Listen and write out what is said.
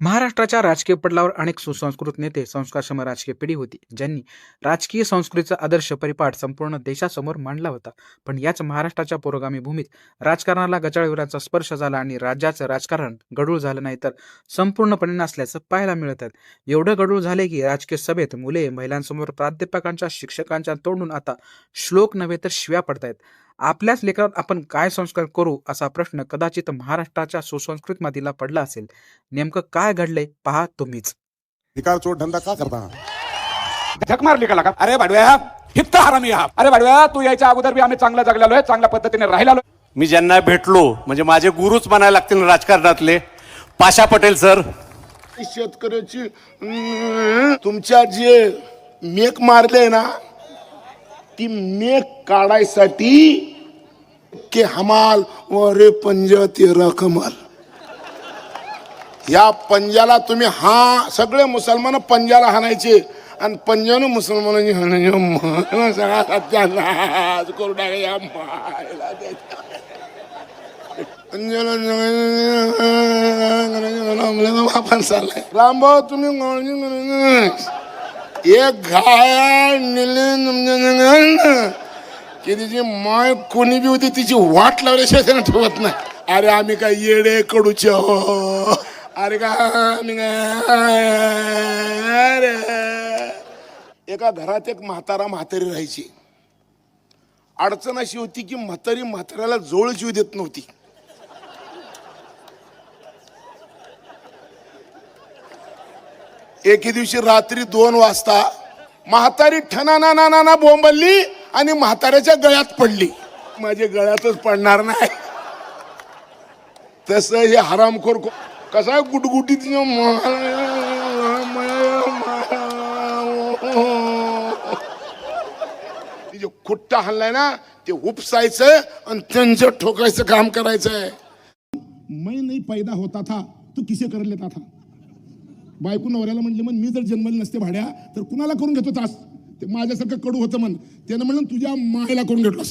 महाराष्ट्राच्या राजकीय पटलावर अनेक सुसंस्कृत नेते संस्कारक्षम राजकीय पिढी होती ज्यांनी राजकीय संस्कृतीचा आदर्श परिपाठ संपूर्ण देशासमोर मांडला होता. पण याच महाराष्ट्राच्या पुरोगामी भूमीत राजकारणाला गचाळवीरांचा स्पर्श झाला आणि राज्याचं राजकारण गडूळ झालं नाही तर संपूर्णपणे नसल्याचं पाहायला मिळत आहे. एवढं गडूळ झाले की राजकीय सभेत मुले महिलांसमोर प्राध्यापकांच्या शिक्षकांच्या तोंडून आता श्लोक नव्हे तर शिव्या पडतायत. आपल्याच लेकरात आपण काय संस्कार करू असा प्रश्न कदाचित महाराष्ट्राच्या सुसंस्कृत मातीला पडला असेल. नेमकं काय घडलंय पहा तुम्हीच. भिकार चोर धंदा का करता? झक मारली का? लागा अरे भाडव्या हित्त हरामी हा अरे भाडव्या तू यायच्या अगोदर बी आम्ही चांगलं जगलेलो आहे चांगल्या पद्धतीने राहिलेलो. मी ज्यांना भेटलो म्हणजे माझे गुरुच म्हणायला लागतील राजकारणातले. पाशा पटेल सर. शेतकऱ्याची अं, तुमच्या जे मेक मारले ना ती मेक काढायसाठी के हमाल रे पंज तेरा कमाल या पंजाला तुम्ही हा सगळे मुसलमान पंजाला हाणायचे आणि पंजानं मुसलमानांनी हाणायचे. सगळा सत्यानाश करू टाकायला आपण चाललाय. रामभाऊ तुम्ही एक घाय निले की तिची माय कोणी बी होती तिची वाट लावल्याशिवाय त्यांना ठेवत नाही. अरे आम्ही काय येडे कडूचे हो अरे का आम्ही काय? अरे. एका घरात एक म्हातारा म्हातारी राहायची. अडचण अशी होती की म्हातारी म्हाताऱ्याला जोळ जीव देत नव्हती. एके दिवशी रात्री दोन वाजता म्हातारी ठना ना ना ना ना बोंबलली आणि म्हाताऱ्याच्या गळ्यात पडली. माझ्या गळ्यातच पडणार नाही. तस हे हरामखोर कसा गुटगुटीत तिचे खुट्टा हल्लाय ना ते उपसायचं आणि त्यांचं ठोकायचं काम करायचंय मैं नाही पैदा होता था तो किसे कर लेता था? बायको नवऱ्याला म्हणले मग मी जर जन्मले नसते भाड्या तर कुणाला करून घेतो त्रास? ते माझ्यासारखं कडू होतं म्हण. त्यानं म्हणलं तुझ्या मायला करून घेतलं